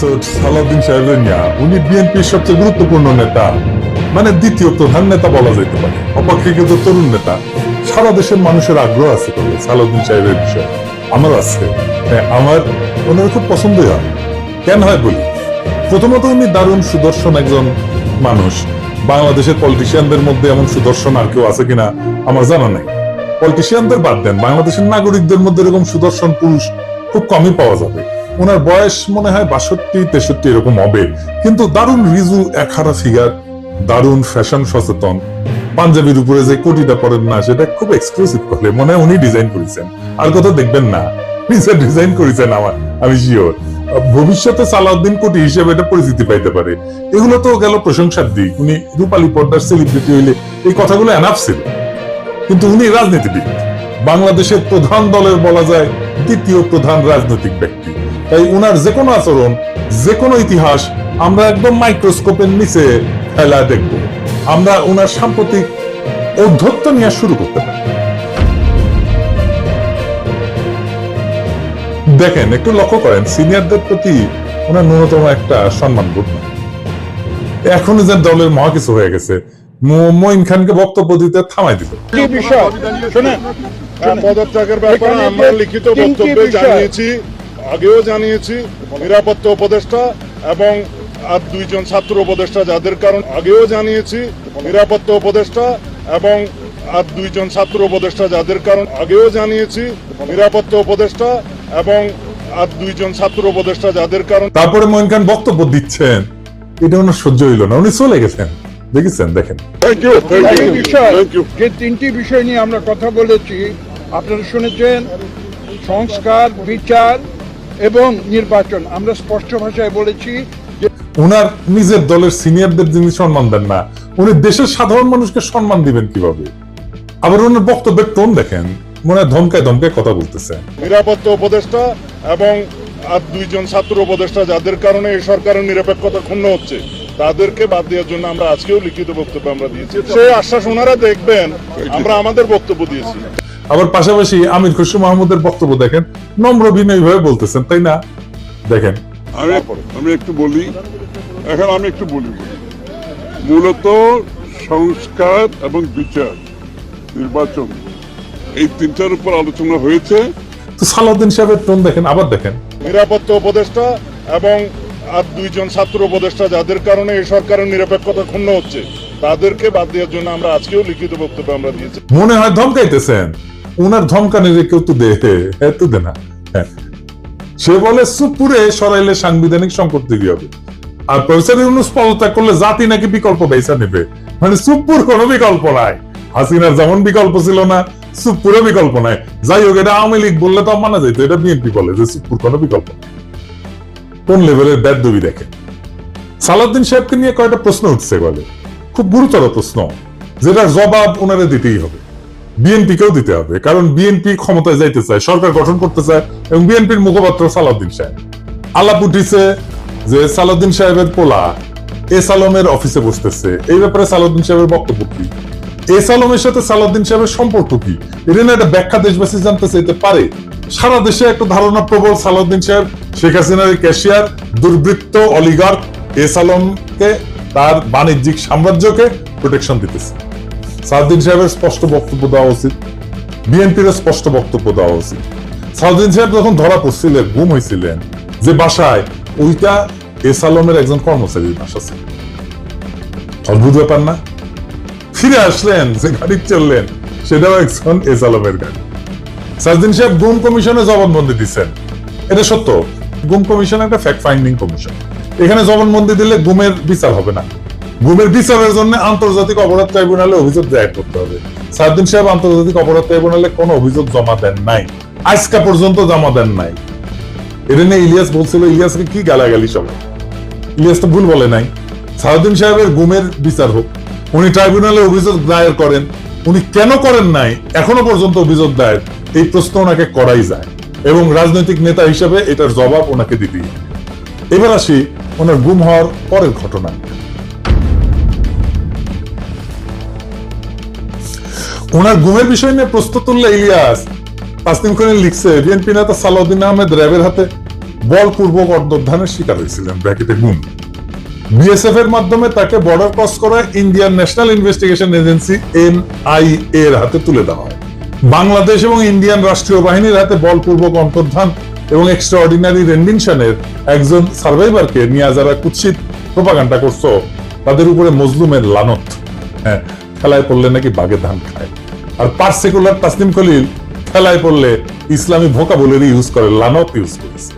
সালাউদ্দিন উনি বিএনপির সবচেয়ে গুরুত্বপূর্ণ নেতা। মানে দ্বিতীয় প্রধান নেতা বলা যেতে পারে। তরুণ নেতা। সারা দেশের মানুষের আগ্রহ আছে তো সালাউদ্দিন সাহেবের বিষয়ে। আমার আছে। আমার ওনার খুব পছন্দই হয়। কেন হয় বলি? প্রথমত উনি দারুণ সুদর্শন একজন মানুষ। বাংলাদেশের পলিটিশিয়ানদের মধ্যে এমন সুদর্শন আর কেউ আছে কিনা আমার জানা নেই। পলিটিশিয়ানদের বাদ দেন। বাংলাদেশের নাগরিকদের মধ্যে এরকম সুদর্শন পুরুষ খুব কমই পাওয়া যাবে। ওনার বয়স মনে হয় বাষট্টি, তেষট্টি এরকম হবে। কিন্তু দারুণ রিজু একহারা ফিগার দারুণ ফ্যাশন সচেতন। পাঞ্জাবির উপরে যে কোটিটা পরেন না, সেটা খুব এক্সক্লুসিভ করে মনে হয় উনি ডিজাইন করেছেন। আর কথা দেখবেন না, নিজে ডিজাইন করেছেন আমার, আমি ভবিষ্যতে সালাউদ্দিন কোটি হিসেবে এটা পরিচিতি পাইতে পারে। এগুলো তো গেল প্রশংসার দিক। উনি রূপালী পর্দার সেলিব্রিটি হইলে এই কথাগুলো এনাফ ছিল। কিন্তু উনি রাজনীতিবিদ। বাংলাদেশের প্রধান দলের বলা যায় দ্বিতীয় প্রধান রাজনৈতিক ব্যক্তি। তাই উনার যে কোনো আচরণ যে কোনো ইতিহাস আমরা একদম মাইক্রোস্কোপের নিচে ফেলা দেখব। আমরা উনার সাম্প্রতিক ঔদ্ধত্য নিয়ে শুরু করতে পারি। দেখেন একটু লক্ষ্য করেন সিনিয়রদের প্রতি ওনার ন্যূনতম একটা সম্মান বোধ। এখন যে দলের মহা কিছু হয়ে গেছে ম- মঈন খানকে বক্তব্য দিতে থামাই দিল বিষয়? হ্যাঁ, পদত্যাগের ব্যাপারে আমরা লিখিত বক্তব্যে জানিয়েছি। আগেও জানিয়েছি নিরাপত্তা উপদেষ্টা এবং আর দুইজন ছাত্র উপদেষ্টা যাদের কারণ আগেও জানিয়েছি নিরাপত্তা উপদেষ্টা এবং আর দুইজন ছাত্র উপদেষ্টা যাদের কারণ আগেও জানিয়েছি নিরাপত্তা উপদেষ্টা এবং আর দুইজন ছাত্র উপদেষ্টা যাদের কারণ তারপরে মঈন খান বক্তব্য দিচ্ছেন। এটা ওনার সহ্য হইল না উনি চলে গেছেন। দেখেছেন দেখেন। থ্যাংক ইউ বিষয় থ্যাংক ইউ যে তিনটি বিষয় নিয়ে আমরা কথা বলেছি আপনারা শুনেছেন সংস্কার বিচার এবং নির্বাচন। আমরা স্পষ্ট ভাষায় বলেছি যে উনার নিজের দলের সিনিয়রদের যিনি সম্মান দেন না উনি দেশের সাধারণ মানুষকে সম্মান দিবেন কীভাবে? আবার ওনার বক্তব্যের টোন দেখেন মনে হয় ধমকায় ধমকায় কথা বলতেছেন নিরাপত্তা উপদেষ্টা এবং আর দুইজন ছাত্র উপদেষ্টা যাদের কারণে এই সরকারের নিরপেক্ষতা ক্ষুণ্ণ হচ্ছে তাদেরকে বাদ দেওয়ার জন্য আমরা আজকেও লিখিত বক্তব্য আমরা দিয়েছি। সেই আশ্বাস ওনারা দেখবেন আমরা আমাদের বক্তব্য দিয়েছি। আবার পাশাপাশি আমির খসরু মাহমুদের বক্তব্য দেখেন নম্র বিনয় ভাবে বলতেছেন তাই না? দেখেন। আমি আমি একটু বলি এখন আমি একটু বলি। মূলত সংস্কার এবং বিচার নির্বাচন এই তিনটার উপর আলোচনা হয়েছে। তো সালাউদ্দিন সাহেবের টোন দেখেন আবার দেখেন। নিরাপত্তা উপদেষ্টা এবং আর দুইজন ছাত্র উপদেষ্টা যাদের কারণে এই সরকারের নিরপেক্ষতা ক্ষুণ্ণ হচ্ছে তাদেরকে বাদ দেওয়ার জন্য আমরা আজকেও লিখিত বক্তব্য আমরা দিয়েছি। মনে হয় ধমকাইতেছেন। উনার ধমকানি রে কেউ তো দে তো দে না। হ্যাঁ। সে বলে সুপুরে সরাইলে সাংবিধানিক সংকট তৈরি হবে। আর প্রফেসর ইউনুস পদত্যাগ করলে জাতি নাকি বিকল্প বেসা নেবে। মানে সুপুর কোনো বিকল্প নাই। হাসিনার যেমন বিকল্প ছিল না সুপুরও বিকল্প নাই। যাই হোক, এটা আওয়ামী লীগ বললে তো মানা যাইতো। এটা বিএনপি বলে যে সুপুর কোনো বিকল্প কোন লেভেলের ব্যাট দবি দেখে? সালাউদ্দিন সাহেবকে নিয়ে কয়েকটা প্রশ্ন উঠছে বলে। খুব গুরুতর প্রশ্ন। যেটা জবাব ওনারে দিতেই হবে। বিএনপি কেও দিতে হবে, কারণ বিএনপি ক্ষমতায় যাইতে চায়, সরকার গঠন করতে চায় এবং বিএনপির মুখপাত্র সালাউদ্দিন সাহেব। আলাপ উঠিছে যে সালাউদ্দিন সাহেবের পোলা এস আলমের অফিসে বসতেছে। এই ব্যাপারে সালাউদ্দিন সাহেবের বক্তব্য কি? এস আলমের সাথে সালাউদ্দিন সাহেবের সম্পর্ক কি? এটা না একটা ব্যাখ্যা দেশবাসী জানতে চাইতে পারে। সারা দেশে একটা ধারণা প্রবল সালাউদ্দিন সাহেব, শেখ হাসিনার ক্যাশিয়ার, দুর্বৃত্ত অলিগার এস আলমকে তার বাণিজ্যিক সাম্রাজ্যকে প্রোটেকশন দিতেছে। সাউদ্দিন সাহেবের স্পষ্ট বক্তব্য দেওয়া উচিত বিএনপির স্পষ্ট বক্তব্য দেওয়া উচিত। সাউদ্দিন সাহেব যখন ধরা পড়ছিলেন, গুম হয়েছিলেন যে বাসায়, ওইটা এস আলমের একজন কর্মচারীর বাসা ছিল। অদ্ভুত ব্যাপার না? ফিরে আসলেন, যে গাড়ি চললেন, সেটাও একজন এস আলমের গাড়ি। সাউদ্দিন সাহেব গুম কমিশনে জবানবন্দি দিচ্ছেন। এটা সত্য। গুম কমিশন একটা ফ্যাক্ট ফাইন্ডিং কমিশন। এখানে জবানবন্দি দিলে গুমের বিচার হবে না। গুমের বিচারের জন্য আন্তর্জাতিক অপরাধ ট্রাইব্যুনালে অভিযোগ দায়ের করতে হবে। সাউদ্দিন সাহেব আন্তর্জাতিক অপরাধ ট্রাইব্যুনালে কোনো অভিযোগ জমা দেন নাই। আজকা পর্যন্ত জমা দেন নাই। এটা নিয়ে ইলিয়াস বলছিল, ইলিয়াসকে কি গালাগালি সবাই ইলিয়াস তো ভুল বলে নাই। সাউদ্দিন সাহেবের গুমের বিচার হোক, উনি ট্রাইব্যুনালে অভিযোগ দায়ের করেন, উনি কেন করেন নাই, এখনও পর্যন্ত অভিযোগ দায়ের, এই প্রশ্ন ওনাকে করাই যায়। এবং রাজনৈতিক নেতা হিসেবে এটার জবাব ওনাকে দিতেই এবার আসি ওনার গুম হওয়ার পরের ঘটনা। ওনার গুমের বিষয় নিয়ে প্রশ্ন তুললে ইলিয়াস, তাসনিম খান লিখছে বিএনপি নেতা সালাউদ্দিন আহমেদ র্যাবের হাতে বলপূর্বক অন্তর্ধানের শিকার হয়েছিলেন। ব্র্যাকেটে গুম। বিএসএফ এর মাধ্যমে তাকে বর্ডার ক্রস করা Indian National Investigation Agency NIA এর হাতে তুলে দেওয়া হয়। বাংলাদেশ এবং ইন্ডিয়ান রাষ্ট্রীয় বাহিনীর হাতে বলপূর্বক অন্তর্ধান এবং এক্সট্রা অর্ডিনারি রেন্ডিংশনের একজন সার্ভাইভারকে নিয়ে যারা কুৎসিত প্রপাগান্ডা করছ, তাদের উপরে মজলুমের লানত। হ্যাঁ খেলায় পড়লে নাকি বাগে ধান খায়। আর পার্সিকুলার তাসলিম খলিল খেলায় পড়লে ইসলামী ভোকাবুলারি ইউজ করে, লানত ইউজ করেছে।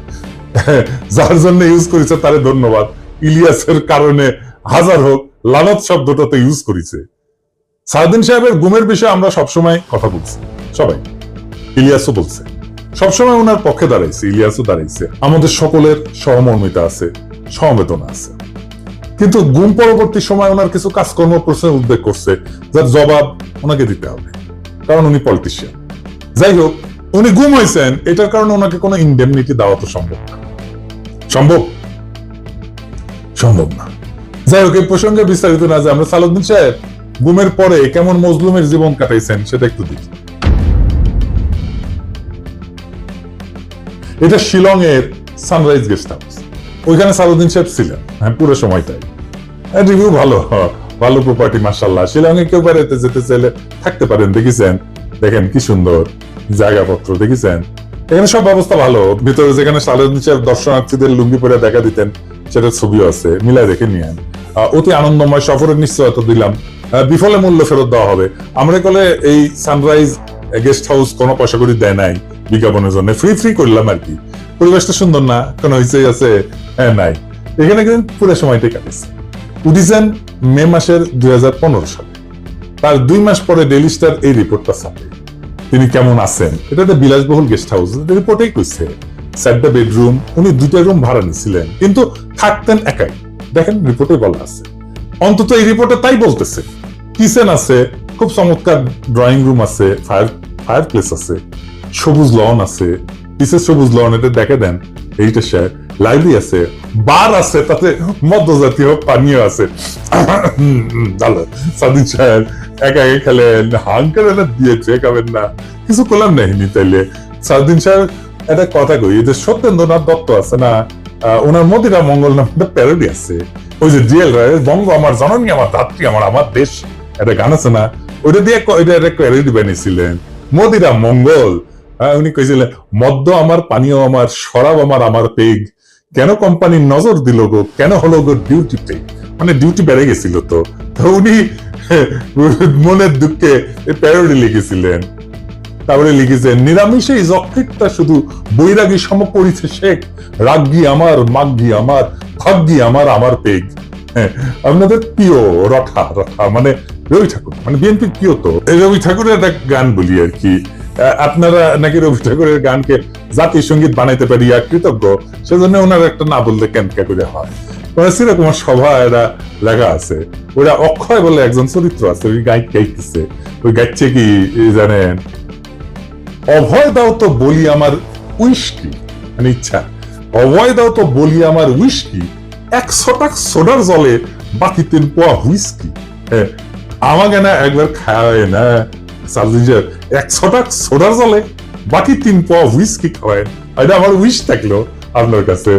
যার জন্য ইউজ করেছে তারে ধন্যবাদ। ইলিয়াসের কারণে হাজার হোক, লানত শব্দটা তো ইউজ করেছে। সারাদিন সাহেবের গুমের বিষয়ে আমরা সবসময় কথা বলছি। সবাই, ইলিয়াসও বলছে। সবসময় ওনার পক্ষে দাঁড়াইছে, ইলিয়াসও দাঁড়াইছে। আমাদের সকলের সহমর্মিতা আছে, সমবেদনা আছে। কিন্তু গুম পরবর্তী সময় ওনার কিছু কাজকর্ম প্রশ্নের উদ্বেগ করছে, যার জবাব ওনাকে দিতে হবে, কারণ উনি পলিটিশিয়ান যাই হোক, উনি গুম হয়েছেন, এটার কারণে ওনাকে কোনো ইন্ডেমনিটি দেওয়া তো সম্ভব না। সম্ভব? সম্ভব না। যাই হোক, এই প্রসঙ্গে বিস্তারিত না যে আমরা সালুদ্দিন সাহেব, গুমের পরে কেমন মজলুমের জীবন কাটাইছেন সেটা একটু দেখি। এটা শিলং এর সানরাইজ গেস্ট হাউস ওইখানে সালুদ্দিন সাহেব ছিলেন হ্যাঁ পুরো সময়টাই। রিভিউ ভালো হ্যাঁ, ভালো প্রপার্টি মার্শাল্লাহ শিলং এ কেউ যেতে চাইলে থাকতে পারেন দেখেছেন? দেখেন কি সুন্দর জায়গাপত্র দেখেছেন? এখানে সব ব্যবস্থা ভালো। ভিতরে যেখানে সাহেব দর্শনার্থীদের লুঙ্গি পরে দেখা দিতেন সেটার ছবিও আছে। মিলাই দেখে নিয়েন। অতি আনন্দময় সফরের নিশ্চয়তা দিলাম। বিফলে মূল্য ফেরত দেওয়া হবে। আমরা কলে এই সানরাইজ গেস্ট হাউস কোনো পয়সা করে দেয় নাই বিজ্ঞাপনের জন্য। ফ্রি ফ্রি করলাম আর কি। পরিবেশটা সুন্দর না? কোনো হইচই আছে? হ্যাঁ নাই। এখানে কিন্তু পুরো সময়টাই কাটিয়েছে উঠিছেন মে মাসের দুই সালে। তার দুই মাস পরে ডেলি স্টার এই রিপোর্টটা ছাপে। তিনি কেমন আছেন? এটাতে বিলাসবহুল গেস্ট হাউস রিপোর্টেই কইছে। চারটা বেডরুম, উনি দুইটা রুম ভাড়া নিছিলেন, কিন্তু থাকতেন একাই। দেখেন, রিপোর্টে বলা আছে। অন্তত এই রিপোর্টে তাই বলতেছে। কিচেন আছে, খুব চমৎকার ড্রয়িং রুম আছে, ফায়ার ফায়ার প্লেস আছে, সবুজ লন আছে। পিসের সবুজ লন? এটা দেখে দেন, এইটা স্যার লাইব্রেরি আছে, বার আছে, তাতে মদ্য জাতীয় পানীয় আছে। সাদিন সাহেব একা খেলেন দিয়েছে, খাবেন না। কিছু করলাম তাইলে। সাদিন সাহেব, একটা কথা কই যে সত্যেন্দ্রনাথ দত্ত আছে না ওনার মদিরা মঙ্গল একটা প্যারোডি আছে। ওই যে ডিএল রায়ের, বঙ্গ আমার জননী, আমার ধাত্রী, আমার আমার দেশ, একটা গান আছে না, ওইটা দিয়ে ওইটা একটা প্যারোডি বানিয়েছিলেন। মদিরা মঙ্গল উনি কইছিলেন, মদ্য আমার, পানীয় আমার, শরাব আমার আমার পেগ। কেন কোম্পানির নজর দিল গো? কেন হলো গো ডিউটি পেগ মানে ডিউটি বেড়ে গেছিল তো। উনি মনের দুঃখে প্যারোডি লিখেছিলেন। তারপরে লিখেছেন নিরামিষে যকৃতটা শুধু বৈরাগী সম করিছে শেখ রাগ্গি আমার মাগ্গি আমার ভাগ্যি আমার আমার পেগ। হ্যাঁ, আপনাদের প্রিয় রঠা রঠা মানে রবি ঠাকুর মানে বিএনপির প্রিয় তো রবি ঠাকুরের একটা গান বলি আর কি। আপনারা নাকি রবি ঠাকুরের গানকে জাতীয় সংগীত বানাইতে পারি আর কৃতজ্ঞ সেজন্য ওনার একটা না বললে ক্যানকা করে হয়? সভা এরা লেখা আছে ওরা অক্ষয় বলে একজন চরিত্র আছে ওই গাইতেছে ওই গাইছে কি জানেন অভয় দাও তো বলি আমার উইস্কি মানে ইচ্ছা অভয় দাও তো বলি আমার উইস্কি সোডার জলে বাকি তিন পোয়া হুইস্কি হ্যাঁ, আমাকে না একবার খাওয়ায় না। সার্জিজার একশো টাক সোডার জলে বাকি তিন পোয়া হুইস্কি খাওয়ায়। এটা আমার উইশ থাকল আপনার কাছে।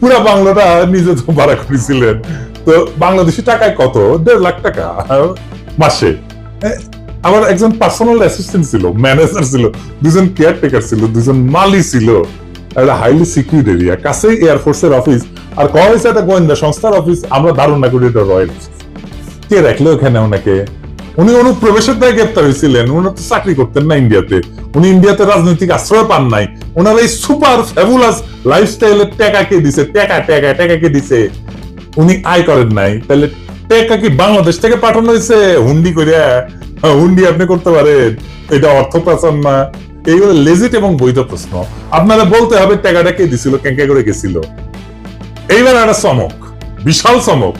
পুরা বাংলাটা নিজে তো ভাড়া করেছিলেন। তো বাংলাদেশি টাকায় কত? দেড় লাখ টাকা মাসে। আমার একজন পার্সোনাল অ্যাসিস্ট্যান্ট ছিল ম্যানেজার ছিল, দুজন কেয়ারটেকার ছিল, দুজন মালি ছিল। একটা হাইলি সিকিউর এরিয়া কাছেই এয়ারফোর্সের অফিস আর কয়া হয়েছে একটা গোয়েন্দা সংস্থার অফিস আমরা দারুণ না করি এটা রয়্যাল কে রাখল এখানে ওনাকে? উনি অনুপ্রবেশের দায় গ্রেপ্তার হয়েছিলেন। উনি তো চাকরি করতেন না ইন্ডিয়াতে। উনি ইন্ডিয়াতে রাজনৈতিক আশ্রয় পান নাই। ওনার এই সুপার ফ্যাবুলাস টাকা কে দিছে? টাকা টাকা টাকা কে দিছে? উনি আয় করেন নাই। তাহলে টাকা কি বাংলাদেশ থেকে পাঠানো হয়েছে? হুন্ডি করে হুন্ডি আপনি করতে পারেন। এটা অর্থ পাচার না। এই এইগুলো লেজিট এবং বৈধ প্রশ্ন। আপনারা বলতে হবে টাকাটা কে দিছিল, কেঙ্কা করে গেছিল। এইবার একটা চমক। বিশাল চমক।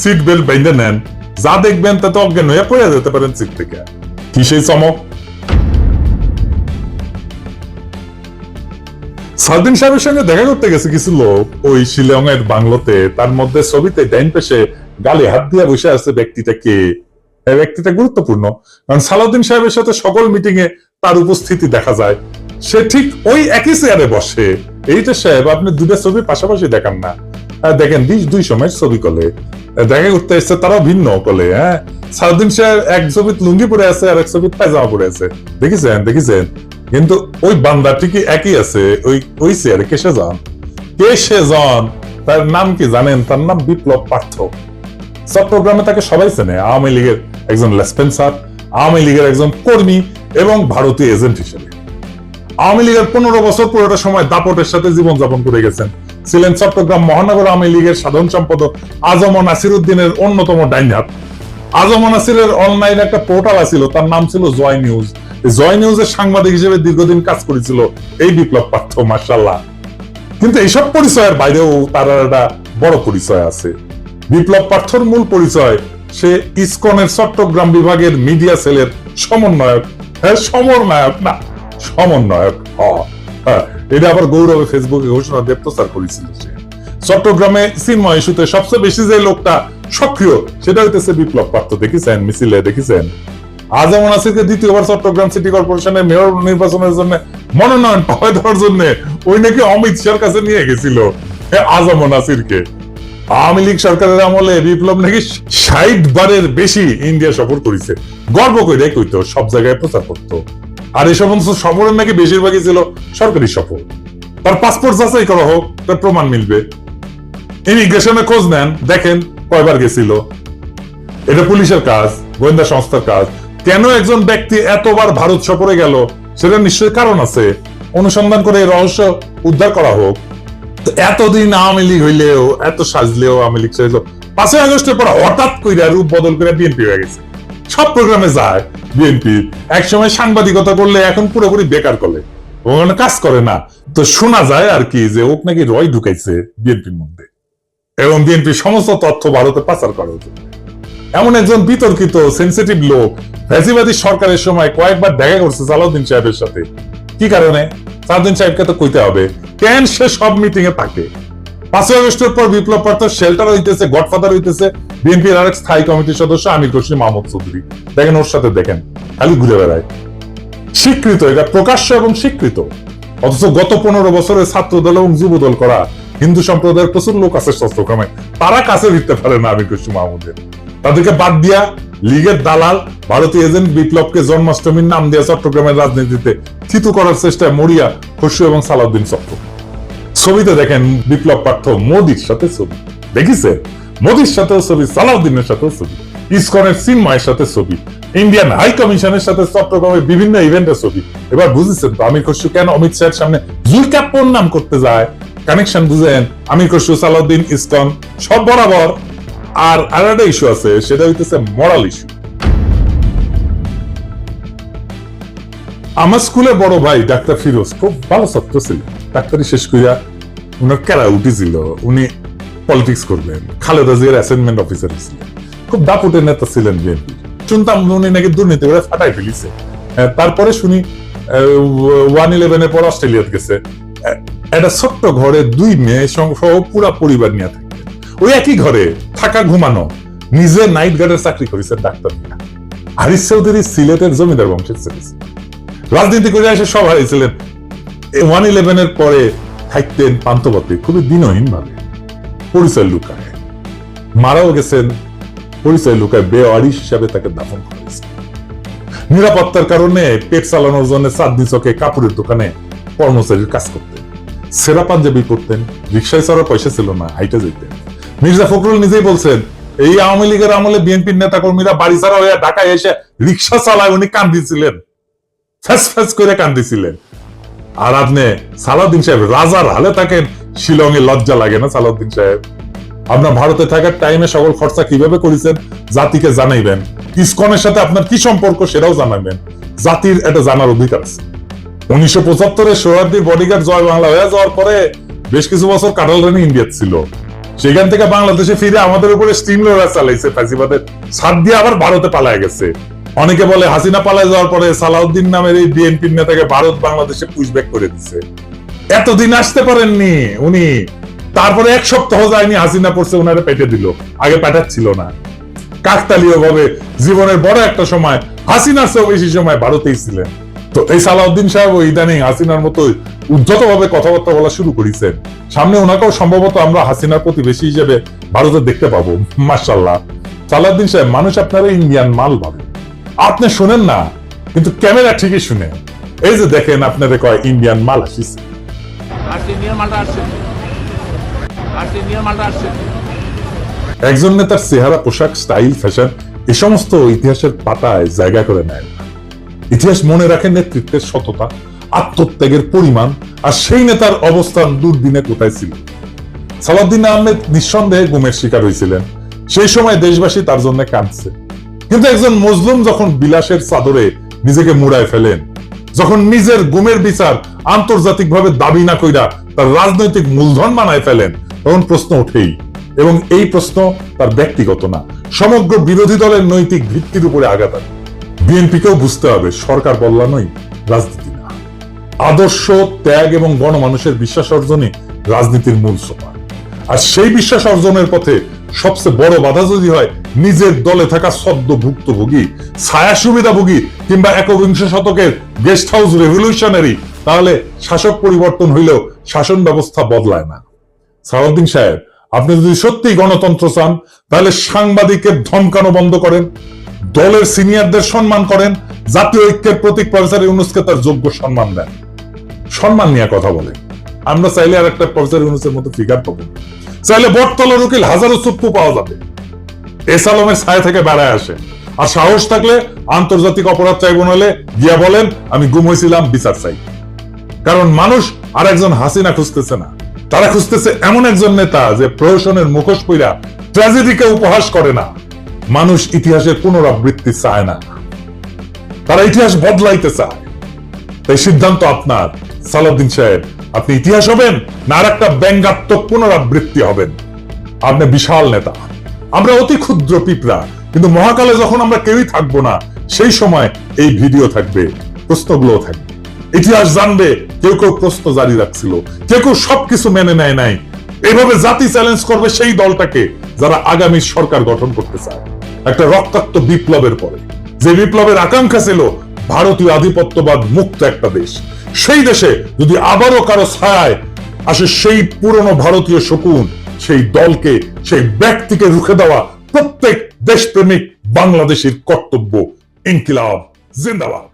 সিট বেল্ট বেঁধে নেন। যা দেখবেন তাতে অজ্ঞান হয়ে পড়ে যেতে পারেন সিট থেকে। কি সেই চমক? সালদিন সাহেবের সঙ্গে দেখা করতে গেছে কিছু লোক। ওই শিলং এর বাংলোতে, তার মধ্যে ছবিতে ডাইন পেশে গালে হাত দিয়ে বসে আছে ব্যক্তিটা কে? ব্যক্তিটা গুরুত্বপূর্ণ, কারণ সালাউদ্দিন সাহেবের সাথে সকল মিটিং এ তার উপস্থিতি দেখা যায়। সে ঠিক ওই একই চেয়ারে বসে। এইটা সাহেব, আপনি দুটা ছবি পাশাপাশি দেখান না। দেখেন দুই দুই সময়ের ছবি কলে দেখা করতে এসছে তারাও ভিন্ন কলে হ্যাঁ? সারাদিন সে এক ছবি লুঙ্গি পরে আছে আর এক ছবি পায়জামা পরে আছে। দেখেছেন দেখেছেন? কিন্তু ওই বান্দা ঠিকই একই আছে, ওই ওই চেয়ারে কেসে যান কেসে যান তার নাম কি জানেন? তার নাম বিপ্লব পার্থ। চট্টগ্রামে তাকে সবাই চেনে, আওয়ামী লীগের একজন লেসপেন্সার, আওয়ামী লীগের একজন কর্মী এবং ভারতীয় এজেন্ট হিসেবে। আওয়ামী লীগের পনেরো বছর পুরোটা সময় দাপটের সাথে জীবনযাপন করে গেছেন। ছিলেন চট্টগ্রাম মহানগর আওয়ামী লীগের সাধারণ সম্পাদক আজম নাসির উদ্দিনের অন্যতম ডাইনহাত। আজম নাসিরের অনলাইন একটা পোর্টাল আছিল, তার নাম ছিল জয় নিউজ। জয় নিউজের সাংবাদিক হিসেবে দীর্ঘদিন কাজ করেছিল এই বিপ্লব পার্থ মার্শাল্লাহ কিন্তু এইসব পরিচয়ের বাইরেও তার একটা বড় পরিচয় আছে। বিপ্লব পার্থর মূল পরিচয়, সে ইসকনের চট্টগ্রাম বিভাগের মিডিয়া সেলের সমন্বয়ক। হ্যাঁ সমন্বয়ক না। সমন্বয়ক হ্যাঁ, এটা আবার গৌরবে ফেসবুকে ঘোষণা দিয়ে প্রচার করেছিল সে। চট্টগ্রামে চিন্ময় ইস্যুতে সবচেয়ে বেশি যে লোকটা সক্রিয় সেটা হইতেছে বিপ্লব পার্থ। দেখেছেন? মিছিলে দেখেছেন? দ্বিতীয়বার চট্টগ্রাম সিটি কর্পোরেশনের মেয়র নির্বাচনের জন্য মনোনয়ন পাওয়া দেওয়ার জন্য ওই নাকি অমিত শাহর কাছে নিয়ে গেছিল নাসিরকে। আওয়ামী লীগ সরকারের আমলে বিপ্লব নাকি ষাট বারের বেশি ইন্ডিয়া সফর করেছে। গর্ব করে কইতো সব জায়গায় প্রচার করতো। আর এই সমস্ত সফরের নাকি বেশিরভাগই ছিল সরকারি সফর। তার পাসপোর্ট যাচাই করা হোক, তার প্রমাণ মিলবে। ইমিগ্রেশনে খোঁজ নেন, দেখেন কয়বার গেছিল। এটা পুলিশের কাজ, গোয়েন্দা সংস্থার কাজ। কেন একজন ব্যক্তি এতবার ভারত সফরে গেল, সেটা নিশ্চয়ই কারণ আছে। অনুসন্ধান করে রহস্য উদ্ধার করা হোক। এতদিন আওয়ামী লীগ হইলেও, এত সাজলেও আওয়ামী লীগ সাজলো পাঁচই আগস্টের পর হঠাৎ কইরা রূপ বদল করে বিএনপি হয়ে গেছে। সব প্রোগ্রামে যায় বিএনপি। একসময় সাংবাদিকতা করলে এখন পুরোপুরি বেকার করলে ওখানে কাজ করে না। তো শোনা যায় আর কি যে ওক নাকি রয় ঢুকাইছে বিএনপির মধ্যে। এবং বিএনপি সমস্ত তথ্য ভারতে পাচার জন্য। এমন একজন বিতর্কিত সেন্সিটিভ লোক, ফ্যাসিবাদী সরকারের সময় কয়েকবার দেখা করছে সালাউদ্দিন সাহেবের সাথে। কি কারণে? সালাউদ্দিন সাহেবকে তো কইতে হবে। কেন সে সব মিটিং এ থাকে? পাঁচই আগস্টের পর বিপ্লব পার্থ শেল্টার হইতেছে গডফাদার হইতেছে বিএনপির আরেক স্থায়ী কমিটির সদস্য আমির খসরু মাহমুদ চৌধুরী। দেখেন ওর সাথে দেখেন, খালি ঘুরে বেড়ায়। স্বীকৃত, এটা প্রকাশ্য এবং স্বীকৃত। অথচ গত পনেরো বছরে ছাত্র দল এবং যুব দল করা হিন্দু সম্প্রদায়ের প্রচুর লোক আছে চট্টগ্রামে তারা কাছে দিতে পারে না আমির খসরু মাহমুদের। তাদেরকে বাদ দিয়া লীগের দালাল, ভারতীয় এজেন্ট বিপ্লবকে জন্মাষ্টমীর নাম দিয়ে চট্টগ্রামের রাজনীতিতে থিতু করার চেষ্টায় মরিয়া, খসরু এবং সালাউদ্দিন চক্র। ছবিতে দেখেন বিপ্লব পার্থ মোদির সাথে ছবি। দেখিছেন? মোদির সাথেও ছবি, সালাউদ্দিনের সাথেও ছবি, ইসকনের চিন্ময়ের সাথে ছবি, ইন্ডিয়ান হাই কমিশনের সাথে চট্টগ্রামের বিভিন্ন ইভেন্টের ছবি। এবার বুঝেছেন তো, আমির খসরু কেন অমিত শাহের সামনে জুলকাপ্পর নাম করতে যায়? কানেকশন বুঝেন, আমির খসরু, সালাউদ্দিন, ইসকন, সব বরাবর। আর আর একটা ইস্যু আছে, সেটা হইতেছে মরাল ইস্যু আমার স্কুলে বড় ভাই ডাক্তার ফিরোজ খুব ভালো ছাত্র ছিল। ডাক্তারি শেষ করিয়া উনার কেরা উঠেছিল উনি পলিটিক্স করবেন খালেদা জিয়ার অ্যাসাইনমেন্ট অফিসার ছিলেন। খুব দাপুটের নেতা ছিলেন বিএনপি। শুনতাম উনি নাকি দুর্নীতি করে ফাটাই ফেলিছে। তারপরে শুনি ওয়ান ইলেভেনের পর অস্ট্রেলিয়াতে গেছে। একটা ছোট্ট ঘরে দুই মেয়ে সহ পুরা পরিবার নিয়ে থাকতেন ওই একই ঘরে থাকা ঘুমানো, নিজে নাইট গার্ডের চাকরি করেছেন ডাক্তার হারিস চৌধুরী সিলেটের জমিদার বংশের ছেলে রাজনীতি করে এসে সব হারিয়েছিলেন। ওয়ান ইলেভেনের পরে থাকতেন পান্তপথে খুবই দিনহীন ভাবে পরিচয় লুকায়। মারাও গেছেন, পরিচয় লুকায় বেওয়ারিশ হিসাবে তাকে দাফন করা হয়েছে। নিরাপত্তার কারণে পেট চালানোর জন্য চাঁদনি চকে কাপড়ের দোকানে কর্মচারীর কাজ করতেন। সেরা পাঞ্জাবি পরতেন রিক্সায় চড়ার পয়সা ছিল না, হাইটে যেতেন। মির্জা ফখরুল নিজেই বলছেন, এই আওয়ামী লীগের আমলে বিএনপির নেতা কর্মীরা বাড়ি ছাড়া হয়ে ঢাকায় এসে রিক্সা চালায় উনি কান্দিছিলেন। ফ্যাস ফ্যাস করে কান্দিছিলেন। আর আপনি সালাউদ্দিন সাহেব রাজার হালে থাকেন শিলংয়ে লজ্জা লাগে না, সালাউদ্দিন সাহেব? আপনার ভারতে থাকার টাইমে সকল খরচা কীভাবে করেছেন? জাতিকে জানাইবেন। ইসকনের সাথে আপনার কি সম্পর্ক সেটাও জানাবেন জাতির এটা জানার অধিকার আছে। উনিশশো পঁচাত্তরে সোহরার্দির বডিগার্ড জয় বাংলা হয়ে যাওয়ার পরে বেশ কিছু বছর কাটাল রানী ইন্ডিয়া ছিল। সেখান থেকে বাংলাদেশে ফিরে আমাদের উপরে স্টিম লোয়ার চালাইছে ফাঁসিবাদের সাত দিয়ে আবার ভারতে পালায় গেছে। অনেকে বলে হাসিনা পালায় যাওয়ার পরে সালাউদ্দিন নামের এই বিএনপির নেতাকে ভারত বাংলাদেশে পুশব্যাক করে দিছে। এতদিন আসতে পারেননি উনি। তারপরে এক সপ্তাহ যায়নি, হাসিনা পড়ছে ওনারে পেটে দিল। আগে পাঠাচ্ছিল না। কাকতালীয় ভাবে জীবনের বড় একটা সময়, হাসিনার চেয়েও বেশি সময় ভারতেই ছিলেন। তো এই সালাউদ্দিন সাহেব ইদানিং হাসিনার মতো উদ্ধত ভাবে কথাবার্তা বলা শুরু করেছেন। সামনে ওনাকেও সম্ভবত আমরা হাসিনার প্রতিবেশী হিসেবে ভারতে দেখতে পাবো মার্শাল্লাহ সালাউদ্দিন সাহেব, মানুষ আপনারা ইন্ডিয়ান মাল ভাবে। আপনি শুনেন না, কিন্তু ক্যামেরা ঠিকই শুনে। এই যে দেখেন আপনাদের কয় ইন্ডিয়ান মাল আসিস একজন নেতার চেহারা, পোশাক, স্টাইল, ফ্যাশন, এ সমস্ত ইতিহাসের পাতায় জায়গা করে নেয়। ইতিহাস মনে রাখে নেতৃত্বের সততা, আত্মত্যাগের পরিমাণ, আর সেই নেতার অবস্থান দুর্দিনে কোথায় ছিল? সালাউদ্দিন আহমেদ নিঃসন্দেহে গুমের শিকার হয়েছিলেন। সেই সময় দেশবাসী তার জন্য কাঁদছে। কিন্তু একজন মজলুম যখন বিলাসের চাদরে নিজেকে মুড়ায় ফেলেন, যখন নিজের গুমের বিচার আন্তর্জাতিকভাবে দাবি না কইরা তার রাজনৈতিক মূলধন বানায় ফেলেন, তখন প্রশ্ন ওঠেই। এবং এই প্রশ্ন তার ব্যক্তিগত না, সমগ্র বিরোধী দলের নৈতিক ভিত্তির উপরে আঘাত আনে। বিএনপিকেও বুঝতে হবে, সরকার বল্লানই রাজনীতি না। আদর্শ, ত্যাগ এবং গণমানুষের বিশ্বাস অর্জনে রাজনীতির মূল সোপান আর সেই বিশ্বাস অর্জনের পথে সবচেয়ে বড় বাধা যদি হয়, নিজের দলে থাকা সদ্য ভুক্তভোগী ছায়া সুবিধাভোগী কিংবা একবিংশ শতকের গেস্ট হাউস রেভলিউশনারি তাহলে শাসক পরিবর্তন হইলেও শাসন ব্যবস্থা বদলায় না। সালাউদ্দিন সাহেব, আপনি যদি সত্যি গণতন্ত্র চান, তাহলে সাংবাদিকের ধমকানো বন্ধ করেন, দলের সিনিয়রদের সম্মান করেন, জাতীয় ঐক্যের প্রতীক প্রফেসর ইউনুসকে তার যোগ্য সম্মান দেন। সম্মান নিয়ে কথা বলেন। আমরা চাইলে আর একটা প্রফেসর ইউনুসের মতো ফিগার পাবো। চাইলে বটতলার উকিল হাজারো চুপ্পু পাওয়া যাবে। এস আলমের ছায়া থেকে বেড়ায় আসে। আর সাহস থাকলে আন্তর্জাতিক অপরাধ ট্রাইব্যুনালে গিয়া বলেন, আমি গুম হয়েছিলাম বিচার চাই। কারণ মানুষ আর একজন হাসিনা খুঁজতেছে না। তারা খুঁজতেছে এমন একজন নেতা যে প্রহসনের মুখোশ পইরা ট্র্যাজেডিকে উপহাস করে না। মানুষ ইতিহাসের পুনরাবৃত্তি চায় না। তারা ইতিহাস বদলাইতে চায়। তাই সিদ্ধান্ত আপনার। সালাউদ্দিন সাহেব, আপনি ইতিহাস হবেন না আর একটা ব্যঙ্গাত্মক পুনরাবৃত্তি হবেন? আপনি বিশাল নেতা। আমরা অতি ক্ষুদ্র পিঁপড়া, কিন্তু মহাকালে যখন আমরা কেউই থাকব না, সেই সময় এই ভিডিও থাকবে প্রশ্নগুলো থাকবে। ইতিহাস জানবে, কেউ কেউ প্রশ্ন জারি রাখছিল, কেউ কেউ সবকিছু মেনে নেয় নাই। এইভাবে জাতি চ্যালেঞ্জ করবে সেই দলটাকে যারা আগামী সরকার গঠন করতে চায়। একটা রক্তাক্ত বিপ্লবের পরে। যে বিপ্লবের আকাঙ্ক্ষা ছিল, ভারতীয় আধিপত্যবাদ মুক্ত একটা দেশ। সেই দেশে যদি আবারও কারও ছায় আসে সেই পুরনো ভারতীয় শকুন, সেই দলকে, সেই ব্যক্তিকে রুখে দেওয়া প্রত্যেক দেশপ্রেমিক বাংলাদেশের কর্তব্য। ইনকিলাব, জিন্দাবাদ।